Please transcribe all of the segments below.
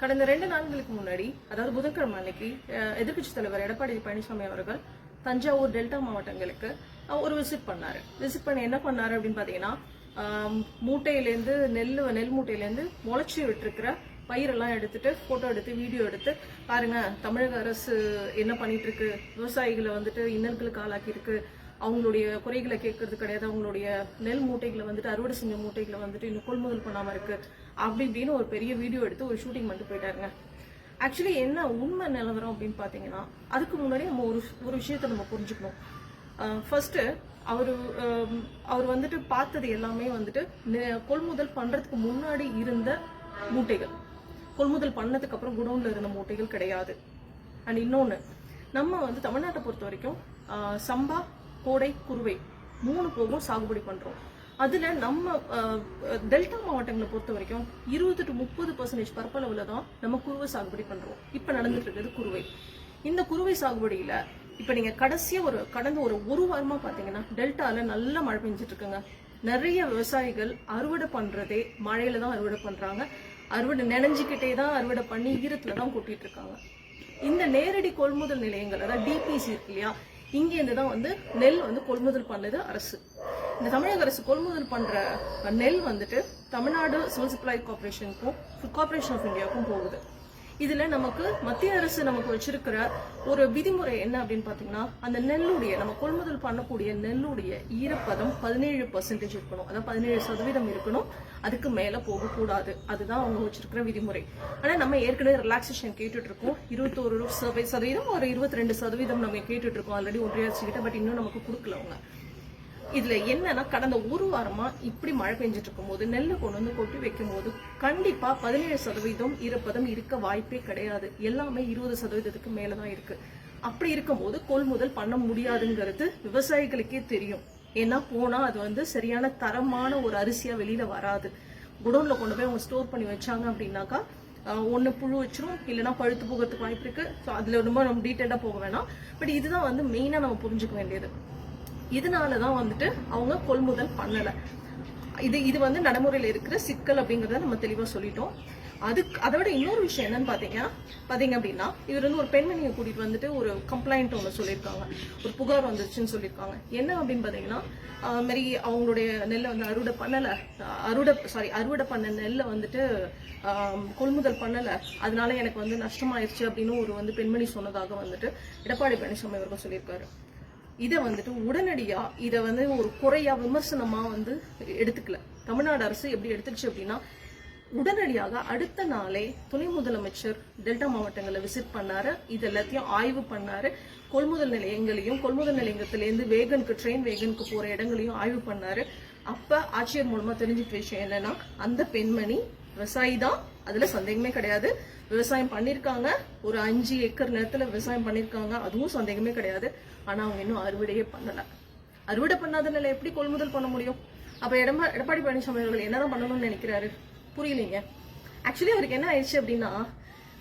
கடந்த ரெண்டு நாட்களுக்கு முன்னாடி அதாவது புதன்கிழமை அன்னைக்கு எதிர்கட்சி தலைவர் எடப்பாடி பழனிசாமி அவர்கள் தஞ்சாவூர் டெல்டா மாவட்டங்களுக்கு ஒரு விசிட் பண்ணாரு. விசிட் பண்ணி என்ன பண்ணாரு அப்படின்னு பாத்தீங்கன்னா மூட்டையிலேருந்து நெல் நெல் மூட்டையிலேருந்து முளைச்சி விட்டுருக்கிற பயிரெல்லாம் எடுத்துட்டு போட்டோ எடுத்து வீடியோ எடுத்து பாருங்க தமிழக அரசு என்ன பண்ணிட்டு இருக்கு விவசாயிகளை வந்துட்டு இன்னல்களுக்கு ஆளாக்கி இருக்கு அவங்களுடைய குறைகளை கேட்கறது கிடையாது. அவங்களுடைய நெல் மூட்டைகளை வந்துட்டு அறுவடை செஞ்ச மூட்டைகளை வந்துட்டு இன்னும் கொள்முதல் பண்ணாம இருக்கு. அப்படி இப்படின்னு ஒரு பெரிய வீடியோ எடுத்து ஒரு ஷூட்டிங் பண்ணிட்டு போயிட்டாருங்க. ஆக்சுவலி என்ன உண்மை நிலவரம் அப்படின்னு பார்த்தீங்கன்னா அதுக்கு முன்னாடி நம்ம ஒரு ஒரு விஷயத்தை நம்ம புரிஞ்சுக்கணும். ஃபர்ஸ்ட்டு அவர் அவர் வந்துட்டு பார்த்தது எல்லாமே வந்துட்டு கொள்முதல் பண்றதுக்கு முன்னாடி இருந்த மூட்டைகள். கொள்முதல் பண்ணதுக்கு அப்புறம் குடோன்ல இருந்த மூட்டைகள் கிடையாது. அண்ட் இன்னொன்று நம்ம வந்து தமிழ்நாட்டை பொறுத்த வரைக்கும் ஆஹ், சம்பா கோடை குருவை மூணு போகும் சாகுபடி பண்றோம். அதுல நம்ம டெல்டா மாவட்டங்களை பொறுத்த வரைக்கும் இருபது டு முப்பது பர்சன்டேஜ் பரப்பளவுல தான் நம்ம குருவை சாகுபடி பண்றோம். இப்ப நடந்துட்டு இருக்கிறது குருவை. இந்த குருவை சாகுபடியில இப்ப நீங்க கடைசியா ஒரு கடந்த ஒரு ஒரு வாரமா பாத்தீங்கன்னா டெல்டால நல்ல மழை பெஞ்சிட்டு இருக்குங்க நிறைய விவசாயிகள் அறுவடை பண்றதே மழையில தான் அறுவடை பண்றாங்க. அறுவடை நினைஞ்சுக்கிட்டே தான் அறுவடை பண்ணி ஈரத்துல தான் கொட்டிட்டு இருக்காங்க இந்த நேரடி கொள்முதல் நிலையங்கள் அதாவது டிபிசி இருக்கு இல்லையா இங்கேருந்து தான் வந்து நெல் வந்து கொள்முதல் பண்ணது அரசு. இந்த தமிழக அரசு கொள்முதல் பண்ற நெல் வந்துட்டு தமிழ்நாடு சிவில் சப்ளை கார்பரேஷனுக்கும் ஃபுட் கார்பரேஷன் ஆஃப் இந்தியாவுக்கும் போகுது. இதுல நமக்கு மத்திய அரசு நமக்கு வச்சிருக்கிற ஒரு விதிமுறை என்ன அப்படின்னு பாத்தீங்கன்னா அந்த நெல்லுடைய நம்ம கொள்முதல் பண்ணக்கூடிய நெல்லுடைய ஈரப்பதம் பதினேழு பர்சன்டேஜ் இருக்கணும். அதாவது பதினேழு சதவீதம் இருக்கணும். அதுக்கு மேல போகக்கூடாது. அதுதான் அவங்க வச்சிருக்கிற விதிமுறை. ஆனா நம்ம ஏற்கனவே ரிலாக்ஸேஷன் கேட்டுட்டு இருக்கோம் இருபத்தோரு சதவீதம் ஒரு இருபத்தி ரெண்டு சதவீதம் நம்ம கேட்டுட்டு இருக்கோம் ஆல்ரெடி ஒன்றிய அரசு கிட்ட பட் இன்னும் நமக்கு கொடுக்கல அவங்க. இதுல என்னன்னா கடந்த ஒரு வாரமா இப்படி மழை பெஞ்சிட்டு இருக்கும்போது நெல்லை கொண்டு வந்து கொட்டி வைக்கும் போது கண்டிப்பா பதினேழு சதவீதம் ஈரப்பதம் இருக்க வாய்ப்பே கிடையாது. எல்லாமே இருபது சதவீதத்துக்கு மேலதான் இருக்கு. அப்படி இருக்கும்போது கொள்முதல் பண்ண முடியாதுங்கிறது விவசாயிகளுக்கே தெரியும். ஏன்னா போனா அது வந்து சரியான தரமான ஒரு அரிசியா வெளியில வராது. குடோன்ல கொண்டு போய் அவங்க ஸ்டோர் பண்ணி வச்சாங்க அப்படின்னாக்கா ஒன்று புழு வச்சிரும் இல்லைன்னா பழுத்து போகிறதுக்கு வாய்ப்பு இருக்கு. ஸோ அதுல ரொம்ப நம்ம டீட்டெயிலாக போக வேணாம். பட் இதுதான் வந்து மெயினாக நம்ம புரிஞ்சுக்க வேண்டியது. இதனால தான் வந்துட்டு அவங்க கொள்முதல் பண்ணலை. இது இது வந்து நடைமுறையில் இருக்கிற சிக்கல் அப்படிங்கிறத நம்ம தெளிவாக சொல்லிட்டோம். அதுக்கு அதை விட இன்னொரு விஷயம் என்னன்னு பார்த்தீங்கன்னா பார்த்தீங்க அப்படின்னா இவர் வந்து ஒரு பெண்மணியை கூட்டிகிட்டு வந்துட்டு ஒரு கம்ப்ளைண்ட் ஒன்று சொல்லியிருக்காங்க. ஒரு புகார் வந்துருச்சுன்னு சொல்லியிருக்காங்க. என்ன அப்படின்னு பார்த்தீங்கன்னா மாரி அவங்களுடைய நெல்லை வந்து அறுவடை பண்ணலை. அறுவடை சாரி அறுவடை பண்ண நெல்லை வந்துட்டு கொள்முதல் பண்ணலை. அதனால எனக்கு வந்து நஷ்டமாயிருச்சு அப்படின்னு ஒரு வந்து பெண்மணி சொன்னதாக வந்துட்டு எடப்பாடி பழனிசாமி அவர்கள் சொல்லியிருக்காரு. இதை வந்துட்டு உடனடியாக இதை வந்து ஒரு குறையா விமர்சனமாக வந்து எடுத்துக்கல. தமிழ்நாடு அரசு எப்படி எடுத்துக்கிச்சு அப்படின்னா உடனடியாக அடுத்த நாளே துணை முதலமைச்சர் டெல்டா மாவட்டங்களை விசிட் பண்ணாரு. இது எல்லாத்தையும் ஆய்வு பண்ணாரு. கொள்முதல் நிலையங்களையும் கொள்முதல் நிலையத்திலேருந்து வேகனுக்கு ட்ரெயின் வேகனுக்கு போற இடங்களையும் ஆய்வு பண்ணாரு. அப்ப ஆட்சியர் மூலமா தெரிஞ்சுக்க விஷயம் என்னன்னா அந்த பெண்மணி விவசாயி தான் அதுல சந்தேகமே கிடையாது. விவசாயம் பண்ணிருக்காங்க. ஒரு அஞ்சு ஏக்கர் நிலத்துல விவசாயம் பண்ணிருக்காங்க. அதுவும் சந்தேகமே கிடையாது. ஆனா அவங்க இன்னும் அறுவடையே பண்ணல. அறுவடை பண்ணாதனால எப்படி கொள்முதல் பண்ண முடியும்? அப்ப எடமா எடப்பாடி பழனிசாமி அவர்கள் என்னதான் பண்ணணும்னு நினைக்கிறாரு? புரியலைங்க. ஆக்சுவலி அவருக்கு என்ன ஆயிடுச்சு அப்படின்னா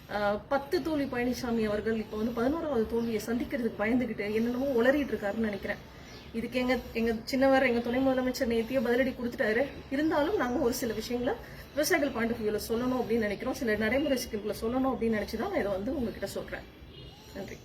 ஆஹ், பத்து தோல்வி பழனிசாமி அவர்கள் இப்போ வந்து பதினோராவது தோல்வியை சந்திக்கிறதுக்கு பயந்துகிட்டு என்னென்னமோ உளறிட்டு இருக்காருன்னு நினைக்கிறேன். இதுக்கு எங்க எங்க சின்னவர் எங்க துணை முதலமைச்சர் நேத்தியோ பதிலடி கொடுத்துட்டாரு. இருந்தாலும் நாங்க ஒரு சில விஷயங்களை விவசாயிகள் பாயிண்ட் ஆஃப் வியூல சொல்லணும் அப்படின்னு நினைக்கிறோம். சில நடைமுறை சிக்கல்களை சொல்லணும் அப்படின்னு நினைச்சுதான் நான் இதை வந்து உங்ககிட்ட சொல்றேன். நன்றி.